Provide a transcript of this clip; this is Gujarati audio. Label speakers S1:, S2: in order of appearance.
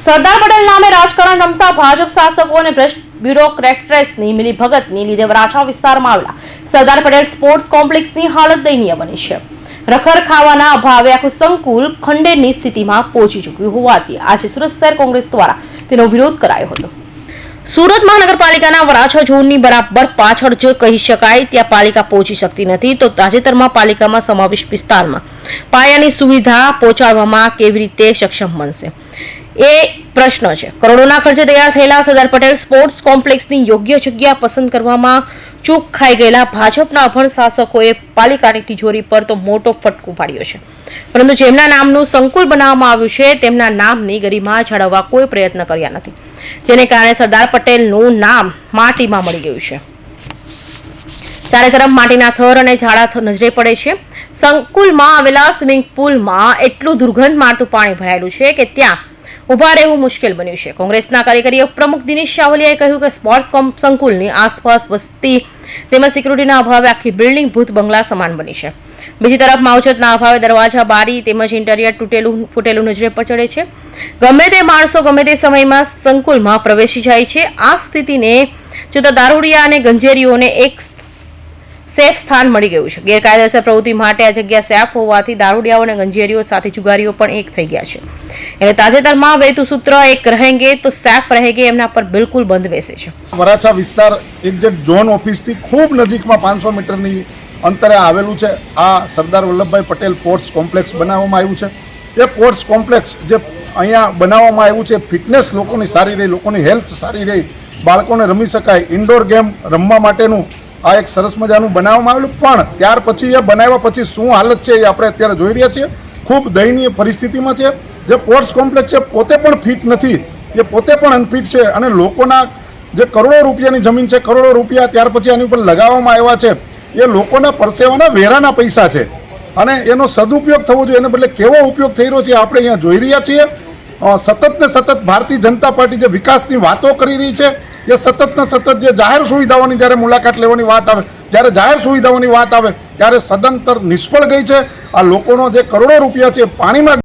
S1: સરદાર પટેલ નામે રાજકારણ રમતા ભાજપ શાસકો અને ભ્રષ્ટ બ્યુરોક્રેટ્રેસની મિલીભગતની લીધે વરાછા વિસ્તારમાં આવેલા સરદાર પટેલ સ્પોર્ટ્સ કોમ્પ્લેક્સની હાલત દયનીય બની છે. રખર ખાવાના અભાવે આખું સંકુલ ખંડેરની સ્થિતિમાં પહોંચી ચૂક્યું હોવાથી આજે સુરત શહેર કોંગ્રેસ દ્વારા તેનો વિરોધ કરાયો હતો. સુરત મહાનગરપાલિકાના વરાછા ઝોનની બરાબર પાછળ જે કહી શકાય ત્યાં પાલિકા પહોંચી શકતી નથી, તો તાજેતરમાં પાલિકામાં સમાવિષ્ટ વિસ્તારમાં પાયાની સુવિધા પહોંચાડવામાં કેવી રીતે સક્ષમ બનશે? એ પ્રશ્ન છે. કરોડોના ખર્ચે તૈયાર થયેલા સરદાર પટેલ સ્પોર્ટ્સ કોમ્પ્લેક્સની યોગ્ય જગ્યા પસંદ કરવામાં ચૂક ખાઈ ગયેલા ભાજપના અભણ શાસકોએ પાલિકાની તિજોરી પર તો મોટો ફટકો પાડ્યો છે. પરંતુ જેમના નામનું સંકુલ બનાવવામાં આવ્યું છે, તેમના નામની ગરિમા જાળવવા કોઈ પ્રયત્ન કર્યા નથી. જેને કારણે સરદાર પટેલનું નામ માટીમાં મળી ગયું છે. ચારે તરફ માટીના થર અને ઝાડા નજરે પડે છે. સંકુલમાં આવેલા સ્વિમિંગ પુલમાં એટલું દુર્ગંધ મારતું પાણી ભરાયેલું છે કે ત્યાં ઊભા રહેવું મુશ્કેલ બન્યું છે. કોંગ્રેસના કાર્યકારી પ્રમુખ દિનેશ શાવલિયાએ કહ્યું કે સ્પોર્ટ્સ સંકુલની આસપાસ વસ્તી તેમજ સિક્યુરિટીના અભાવે આખી બિલ્ડિંગ ભૂત બંગલા સમાન બની છે. બીજી તરફ માવજતના અભાવે દરવાજા, બારી તેમજ ઇન્ટેરિયર તૂટેલું, ફૂટેલું નજરે પર ચડે છે. ગમે તે માણસો ગમે તે સમયમાં સંકુલમાં પ્રવેશી જાય છે. આ સ્થિતિને જોતા દારૂડિયા અને ગંજેરીઓને એક સેફ સ્થાન મળી ગયું છે. ગેરકાયદેસર પ્રવૃત્તિ માટે આ જગ્યા સેફ હોવાથી દારૂડિયાઓ અને ગંજેરીઓ સાથે જુગારીઓ પણ એક થઈ ગયા છે. એટલે તાજેતરમાં વેતુ સૂત્ર એક રહેંગે તો સેફ રહેગે એમના પર બિલકુલ બંધ બેસે છે.
S2: વરાછા વિસ્તાર એક્ઝેક્ટ ઝોન ઓફિસથી ખૂબ નજીકમાં પાંચસો મીટરની અંતરે આવેલું છે. આ સરદાર વલ્લભભાઈ પટેલ પોર્ટ્સ કોમ્પ્લેક્સ બનાવવામાં આવ્યું છે. એ પોર્ટ્સ કોમ્પ્લેક્સ જે અહીંયા બનાવવામાં આવ્યું છે, ફિટનેસ લોકોની સારી રહી, લોકોની હેલ્થ સારી રહી, બાળકોને રમી શકાય, ઇન્ડોર ગેમ રમવા માટેનું આ એક સરસ મજાનું બનાવવામાં આવેલું. પણ ત્યાર પછી એ બનાવ્યા પછી શું હાલત છે એ આપણે અત્યારે જોઈ રહ્યા છીએ. ખૂબ દયનીય પરિસ્થિતિમાં છે. જે પોર્ટ્સ કોમ્પ્લેક્સ છે, પોતે પણ ફિટ નથી. એ પોતે પણ અનફિટ છે અને લોકોના જે કરોડો રૂપિયાની જમીન છે, કરોડો રૂપિયા ત્યાર પછી આની ઉપર લગાવવામાં આવ્યા છે. એ લોકોના પરસેવાના વેરાના પૈસા છે. અને એનો સદુપયોગ થવો જોઈએ. એને બદલે કેવો ઉપયોગ થઈ રહ્યો છે આપણે અહીંયા જોઈ રહ્યા છીએ. સતત ને સતત ભારતીય જનતા પાર્ટી જે વિકાસની વાતો કરી રહી છે એ સતત ને સતત જે જાહેર સુવિધાઓની જ્યારે મુલાકાત લેવાની વાત આવે, જ્યારે જાહેર સુવિધાઓની વાત આવે, ત્યારે સદંતર નિષ્ફળ ગઈ છે. આ લોકોનો જે કરોડો રૂપિયા છે પાણીમાં